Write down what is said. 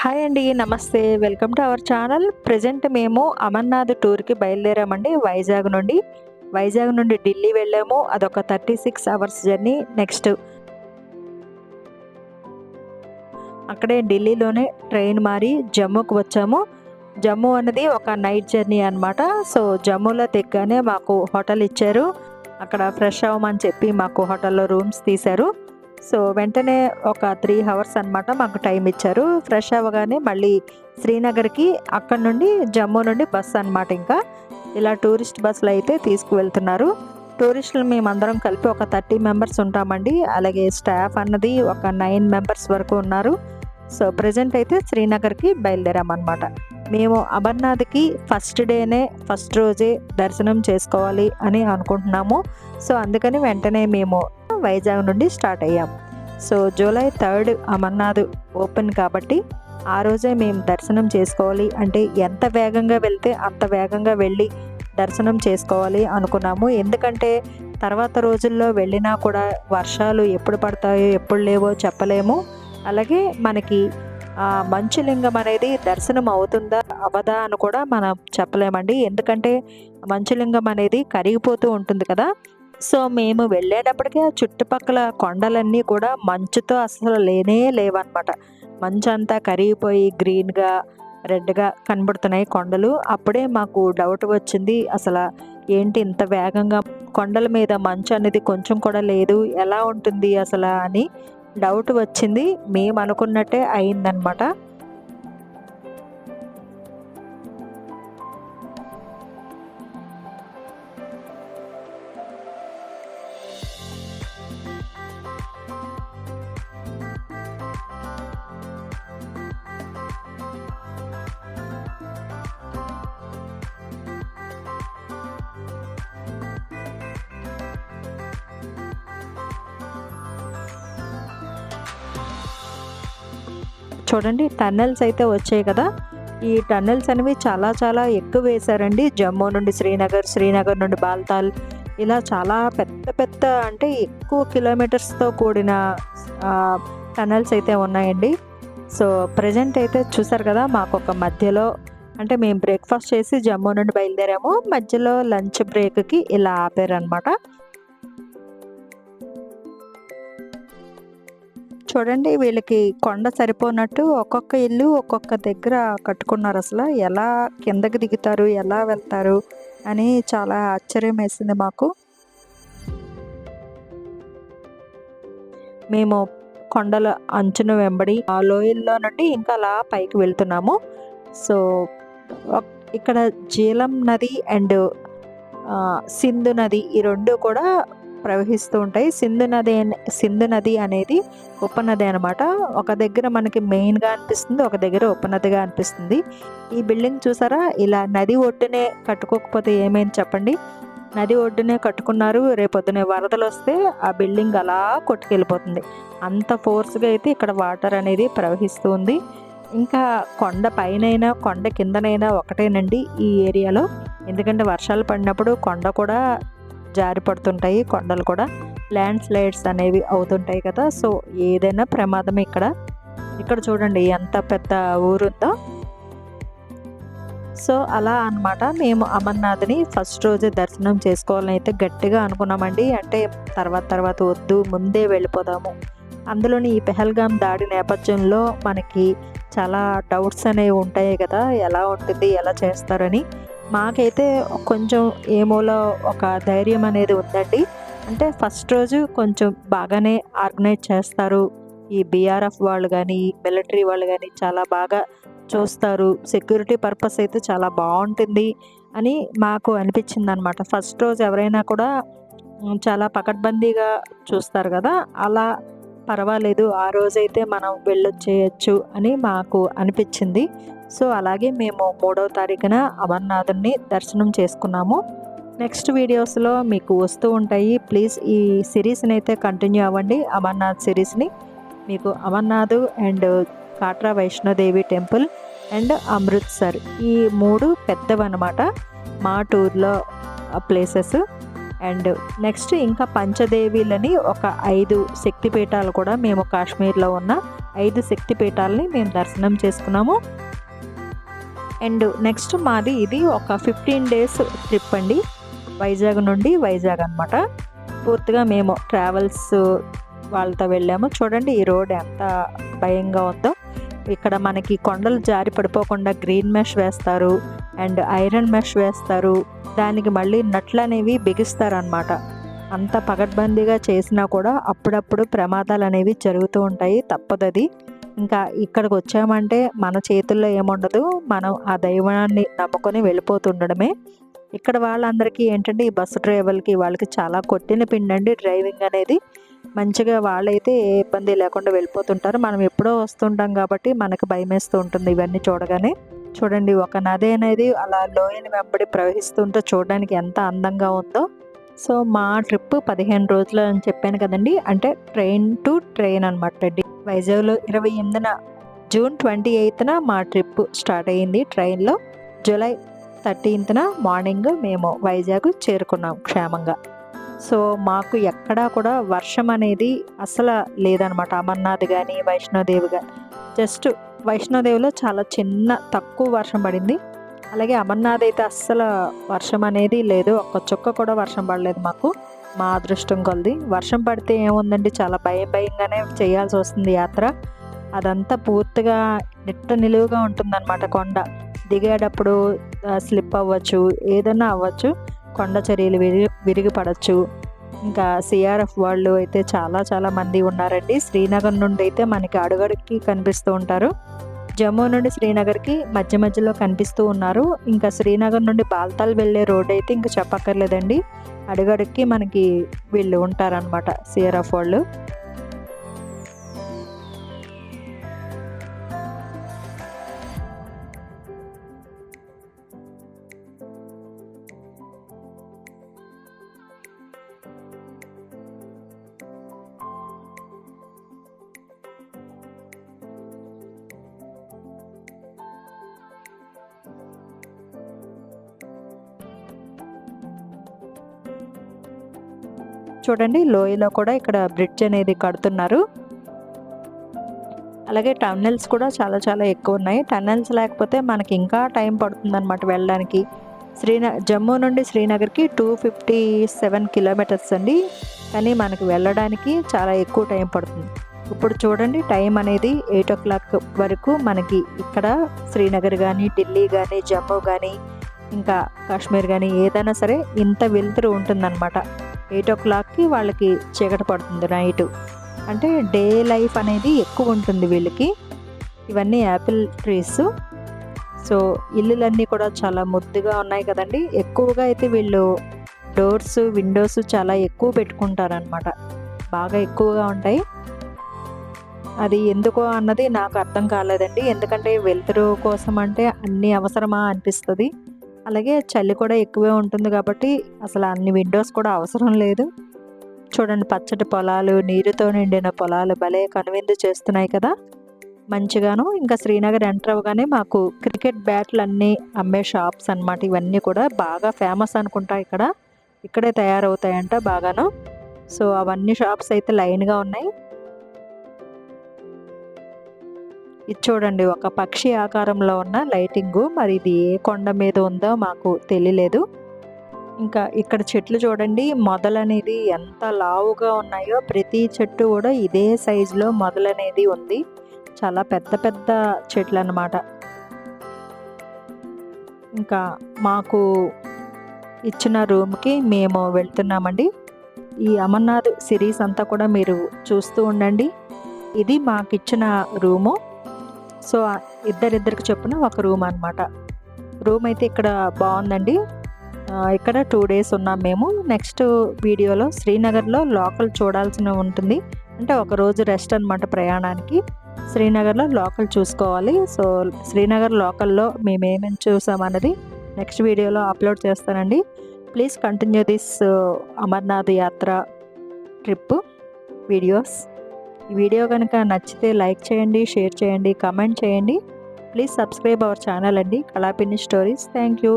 Hi అండి నమస్తే. Welcome to our channel. Present మేము అమర్నాథ్ టూర్కి బయలుదేరామండి వైజాగ్ నుండి. వైజాగ్ నుండి ఢిల్లీ వెళ్ళాము. అదొక thirty six hours journey. Next అక్కడే ఢిల్లీలోనే ట్రైన్ మారి జమ్మూకి వచ్చాము. జమ్మూ అనేది ఒక నైట్ జర్నీ అనమాట సో జమ్మూలో దిగ్గానే మాకు హోటల్ ఇచ్చారు. అక్కడ ఫ్రెష్ అవ్వమని చెప్పి మాకు హోటల్లో రూమ్స్ తీశారు. సో వెంటనే ఒక త్రీ అవర్స్ అనమాట మాకు టైం ఇచ్చారు. ఫ్రెష్ అవ్వగానే మళ్ళీ శ్రీనగర్కి అక్కడ నుండి జమ్మూ నుండి బస్ అనమాట ఇంకా. ఇలా టూరిస్ట్ బస్సులు అయితే తీసుకువెళ్తున్నారు. టూరిస్టులు మేమందరం కలిపి ఒక థర్టీ మెంబర్స్ ఉంటామండి. అలాగే స్టాఫ్ అన్నది ఒక నైన్ మెంబర్స్ వరకు ఉన్నారు. సో ప్రజెంట్ అయితే శ్రీనగర్కి బయలుదేరామన్నమాట మేము అమర్నాథ్కి ఫస్ట్ డేనే ఫస్ట్ రోజే దర్శనం చేసుకోవాలి అని అనుకుంటున్నాము. సో అందుకని వెంటనే మేము వైజాగ్ నుండి స్టార్ట్ అయ్యాం. So July third Amarnath open కాబట్టి ఆ రోజే మేము దర్శనం చేసుకోవాలి. అంటే ఎంత వేగంగా వెళ్తే అంత వేగంగా వెళ్ళి దర్శనం చేసుకోవాలి అనుకున్నాము. ఎందుకంటే తర్వాత రోజుల్లో వెళ్ళినా కూడా వర్షాలు ఎప్పుడు పడతాయో ఎప్పుడు లేవో చెప్పలేము. అలాగే మనకి మంచులింగం అనేది దర్శనం అవుతుందా అవదా అని కూడా మనం చెప్పలేమండి. ఎందుకంటే మంచులింగం అనేది కరిగిపోతూ ఉంటుంది కదా. సో మేము వెళ్ళేటప్పటికే ఆ చుట్టుపక్కల కొండలన్నీ కూడా మంచుతో అసలు లేనే లేవన్నమాట. మంచు అంతా కరిగిపోయి గ్రీన్గా రెడ్గా కనబడుతున్నాయి కొండలు. అప్పుడే మాకు డౌట్ వచ్చింది అసలు ఏంటి ఇంత వేగంగా కొండల మీద మంచు అనేది కొంచెం కూడా లేదు ఎలా ఉంటుంది అసలు అని డౌట్ వచ్చింది. మేము అనుకున్నట్టే అయిందనమాట చూడండి టన్నెల్స్ అయితే వచ్చాయి కదా. ఈ టన్నెల్స్ అనేవి చాలా చాలా ఎక్కువ వేశారండి. జమ్మూ నుండి శ్రీనగర్ శ్రీనగర్ నుండి బాల్తాల్. ఇలా చాలా పెద్ద పెద్ద అంటే ఎక్కువ కిలోమీటర్స్తో కూడిన టన్నెల్స్ అయితే ఉన్నాయండి. సో ప్రజెంట్ అయితే చూసారు కదా మాకు ఒక మధ్యలో అంటే మేము బ్రేక్ఫాస్ట్ చేసి జమ్మూ నుండి బయలుదేరాము. మధ్యలో లంచ్ బ్రేక్కి ఇలా ఆపారనమాట చూడండి వీళ్ళకి కొండ సరిపోనట్టు ఒక్కొక్క ఇల్లు ఒక్కొక్క దగ్గర కట్టుకున్నారు అసలు. ఎలా కిందకి దిగుతారు ఎలా వెళ్తారు అని చాలా ఆశ్చర్యం వేసింది మాకు. మేము కొండల అంచున వెంబడి ఆ లోయల్లో నుండి ఇంకా అలా పైకి వెళ్తున్నాము. సో ఇక్కడ జీలం నది అండ్ సింధు నది ఈ రెండు కూడా ప్రవహిస్తూ ఉంటాయి. సింధు నది సింధు నది అనేది ఉపనది అనమాట ఒక దగ్గర మనకి మెయిన్గా అనిపిస్తుంది ఒక దగ్గర ఉపనదిగా అనిపిస్తుంది. ఈ బిల్డింగ్ చూసారా? ఇలా నది ఒడ్డునే కట్టుకోకపోతే ఏమైంది చెప్పండి? నది ఒడ్డునే కట్టుకున్నారు రేపొద్దునే వరదలు వస్తే ఆ బిల్డింగ్ అలా కొట్టుకెళ్ళిపోతుంది. అంత ఫోర్స్గా అయితే ఇక్కడ వాటర్ అనేది ప్రవహిస్తూ ఉంది. ఇంకా కొండ పైనైనా కొండ కిందనైనా ఒకటేనండి ఈ ఏరియాలో. ఎందుకంటే వర్షాలు పడినప్పుడు కొండ కూడా జారి పడుతుంటాయి కొండలు కూడా. ల్యాండ్ స్లైడ్స్ అనేవి అవుతుంటాయి కదా. సో ఏదైనా ప్రమాదం ఇక్కడ. ఇక్కడ చూడండి ఎంత పెద్ద ఊరుందో. సో అలా అనమాట మేము అమర్నాథ్ని ఫస్ట్ రోజే దర్శనం చేసుకోవాలని అయితే గట్టిగా అనుకున్నామండి. అంటే తర్వాత తర్వాత వద్దు ముందే వెళ్ళిపోదాము. అందులోని ఈ పెహల్గాం దాడి నేపథ్యంలో మనకి చాలా డౌట్స్ అనేవి ఉంటాయి కదా. ఎలా ఉంటుంది ఎలా చేస్తారని. మాకైతే కొంచెం ఏమోలో ఒక ధైర్యం అనేది ఉందండి. అంటే ఫస్ట్ రోజు కొంచెం బాగానే ఆర్గనైజ్ చేస్తారు. ఈ బీఆర్ఎఫ్ వాళ్ళు కానీ మిలిటరీ వాళ్ళు కానీ చాలా బాగా చూస్తారు. సెక్యూరిటీ పర్పస్ అయితే చాలా బాగుంటుంది అని మాకు అనిపించింది అనమాట ఫస్ట్ రోజు ఎవరైనా కూడా చాలా పకడ్బందీగా చూస్తారు కదా అలా పర్వాలేదు ఆ రోజైతే మనం వెళ్ళొచ్చేయచ్చు అని మాకు అనిపించింది. సో అలాగే మేము మూడవ తారీఖున అమర్నాథుని దర్శనం చేసుకున్నాము. నెక్స్ట్ వీడియోస్లో మీకు వస్తూ ఉంటాయి. ప్లీజ్ ఈ సిరీస్ని అయితే కంటిన్యూ అవ్వండి. అమర్నాథ్ సిరీస్ని. మీకు Amarnath and Katra Vaishno Devi temple and Amritsar ఈ మూడు పెద్దవన్నమాట మా టూర్లో ప్లేసెస్. అండ్ నెక్స్ట్ ఇంకా పంచదేవీలని ఒక ఐదు శక్తిపీఠాలు కూడా మేము కాశ్మీర్లో ఉన్న ఐదు శక్తిపీఠాలని మేము దర్శనం చేసుకున్నాము. అండ్ నెక్స్ట్ మాది ఇది ఒక ఫిఫ్టీన్ డేస్ ట్రిప్ అండి. వైజాగ్ నుండి వైజాగ్ అనమాట పూర్తిగా మేము ట్రావెల్స్ వాళ్ళతో వెళ్ళాము. చూడండి ఈ రోడ్ ఎంత భయంగా ఉందో. ఇక్కడ మనకి కొండలు జారి పడిపోకుండా గ్రీన్ మెష్ వేస్తారు అండ్ ఐరన్ మెష్ వేస్తారు. దానికి మళ్ళీ నట్లు అనేవి బిగిస్తారు అనమాట అంత పగడ్బందీగా చేసినా కూడా అప్పుడప్పుడు ప్రమాదాలు అనేవి జరుగుతూ ఉంటాయి. తప్పదది. ఇంకా ఇక్కడికి వచ్చామంటే మన చేతుల్లో ఏముండదు. మనం ఆ దైవాన్ని నమ్ముకొని వెళ్ళిపోతుండడమే. ఇక్కడ వాళ్ళందరికీ ఏంటంటే ఈ బస్సు డ్రైవర్లకి వాళ్ళకి చాలా కొట్టిన పిండండి. డ్రైవింగ్ అనేది మంచిగా వాళ్ళైతే ఏ ఇబ్బంది లేకుండా వెళ్ళిపోతుంటారు. మనం ఎప్పుడో వస్తుంటాం కాబట్టి మనకు భయమేస్తూ ఉంటుంది ఇవన్నీ చూడగానే. చూడండి ఒక నది అనేది అలా లోయని వెంబడి ప్రవహిస్తుంటే చూడడానికి ఎంత అందంగా ఉందో. సో మా ట్రిప్ పదిహేను రోజులు అని చెప్పాను కదండి. అంటే ట్రైన్ టు ట్రైన్ అనమాట వైజాగ్లో ఇరవై ఎనిమిదిన జూన్ ట్వంటీ ఎయిత్న మా ట్రిప్ స్టార్ట్ అయ్యింది ట్రైన్లో. జూలై థర్టీన్త్న మార్నింగ్ మేము వైజాగ్ చేరుకున్నాం క్షేమంగా. సో మాకు ఎక్కడా కూడా వర్షం అనేది అసలు లేదనమాట. అమర్నాథ్ కానీ వైష్ణోదేవి కానీ జస్ట్ వైష్ణోదేవిలో చాలా చిన్న తక్కువ వర్షం పడింది. అలాగే అమర్నాథ్ అయితే అస్సలు వర్షం అనేది లేదు. ఒక్క చుక్క కూడా వర్షం పడలేదు మాకు. మా అదృష్టం కొలది. వర్షం పడితే ఏముందండి? చాలా భయం భయంగానే చేయాల్సి వస్తుంది యాత్ర. అదంతా పూర్తిగా నిట్ట నిలువుగా ఉంటుందన్నమాట కొండ. దిగేటప్పుడు స్లిప్ అవ్వచ్చు ఏదైనా అవ్వచ్చు. కొండ చర్యలు విరిగి విరిగి పడవచ్చు ఇంకా సిఆర్ఎఫ్ వాళ్ళు అయితే చాలా చాలా మంది ఉన్నారండి. శ్రీనగర్ నుండి అయితే మనకి అడుగడుక్కి కనిపిస్తూ ఉంటారు. జమ్మూ నుండి శ్రీనగర్కి మధ్య మధ్యలో కనిపిస్తూ ఉన్నారు. ఇంకా శ్రీనగర్ నుండి బాల్తాల్ వెళ్ళే రోడ్ అయితే ఇంకా చెప్పక్కర్లేదండి. అడుగడుక్కి మనకి వీళ్ళు ఉంటారనమాట సిఆర్ఎఫ్ వాళ్ళు. చూడండి లోయలో కూడా ఇక్కడ బ్రిడ్జ్ అనేది కడుతున్నారు. అలాగే టన్నెల్స్ కూడా చాలా చాలా ఎక్కువ ఉన్నాయి. టన్నెల్స్ లేకపోతే మనకి ఇంకా టైం పడుతుందన్నమాట వెళ్ళడానికి. శ్రీనగర్ జమ్మూ నుండి శ్రీనగర్కి టూ ఫిఫ్టీ సెవెన్ కిలోమీటర్స్ అండి. కానీ మనకి వెళ్ళడానికి చాలా ఎక్కువ టైం పడుతుంది. ఇప్పుడు చూడండి టైం అనేది ఎయిట్ ఓ క్లాక్ వరకు మనకి ఇక్కడ శ్రీనగర్ కానీ ఢిల్లీ కానీ జమ్మూ కానీ ఇంకా కాశ్మీర్ కానీ ఏదైనా సరే ఇంత వెలుతురు ఉంటుందన్నమాట. ఎయిట్ ఓ క్లాక్కి వాళ్ళకి చీకటి పడుతుంది నైట్. అంటే డే లైఫ్ అనేది ఎక్కువ ఉంటుంది వీళ్ళకి. ఇవన్నీ యాపిల్ ట్రీస్. సో ఇల్లులన్నీ కూడా చాలా ముద్దుగా ఉన్నాయి కదండి. ఎక్కువగా అయితే వీళ్ళు డోర్స్ విండోస్ చాలా ఎక్కువ పెట్టుకుంటారనమాట బాగా ఎక్కువగా ఉంటాయి. అది ఎందుకో అన్నది నాకు అర్థం కాలేదండి. ఎందుకంటే వెలుతురు కోసం అంటే అన్నీ అవసరమా అనిపిస్తుంది. అలాగే చలి కూడా ఎక్కువే ఉంటుంది కాబట్టి అసలు అన్ని విండోస్ కూడా అవసరం లేదు. చూడండి పచ్చటి పొలాలు నీరుతో నిండిన పొలాలు భలే కనువిందు చేస్తున్నాయి కదా. మంచిగాను ఇంకా శ్రీనగర్ ఎంటర్ అవ్వగానే మాకు క్రికెట్ బ్యాట్లు అన్నీ అమ్మే షాప్స్ అనమాట ఇవన్నీ కూడా బాగా ఫేమస్ అనుకుంటా ఇక్కడ. ఇక్కడే తయారవుతాయంట బాగాను. సో అవన్నీ షాప్స్ అయితే లైన్గా ఉన్నాయి. ఇది చూడండి ఒక పక్షి ఆకారంలో ఉన్న లైటింగు. మరి ఇది ఏ కొండ మీద ఉందో మాకు తెలియలేదు. ఇంకా ఇక్కడ చెట్లు చూడండి మొదలనేది ఎంత లావుగా ఉన్నాయో ప్రతి చెట్టు కూడా ఇదే సైజులో మొదలనేది ఉంది. చాలా పెద్ద పెద్ద చెట్లు అన్నమాట ఇంకా మాకు ఇచ్చిన రూమ్కి మేము వెళ్తున్నామండి. ఈ అమర్నాథ్ సిరీస్ అంతా కూడా మీరు చూస్తూ ఉండండి. ఇది మాకు ఇచ్చిన రూము. సో ఇద్దరిద్దరికి చొప్పున ఒక రూమ్ అనమాట రూమ్ అయితే ఇక్కడ బాగుందండి. ఇక్కడ టూ డేస్ ఉన్నాం మేము. నెక్స్ట్ వీడియోలో శ్రీనగర్లో లోకల్ చూడాల్సిన ఉంటుంది. అంటే ఒక రోజు రెస్ట్ అనమాట ప్రయాణానికి. శ్రీనగర్లో లోకల్ చూసుకోవాలి. సో శ్రీనగర్ లోకల్లో మేము ఏమేమి చూసామన్నది నెక్స్ట్ వీడియోలో అప్లోడ్ చేస్తానండి. Please continue this Amarnath Yatra trip videos. ఈ వీడియో కనుక నచ్చితే లైక్ చేయండి షేర్ చేయండి కమెంట్ చేయండి. ప్లీజ్ సబ్స్క్రైబ్ అవర్ ఛానల్ అండి. కళాపిన్ని స్టోరీస్ థ్యాంక్ యూ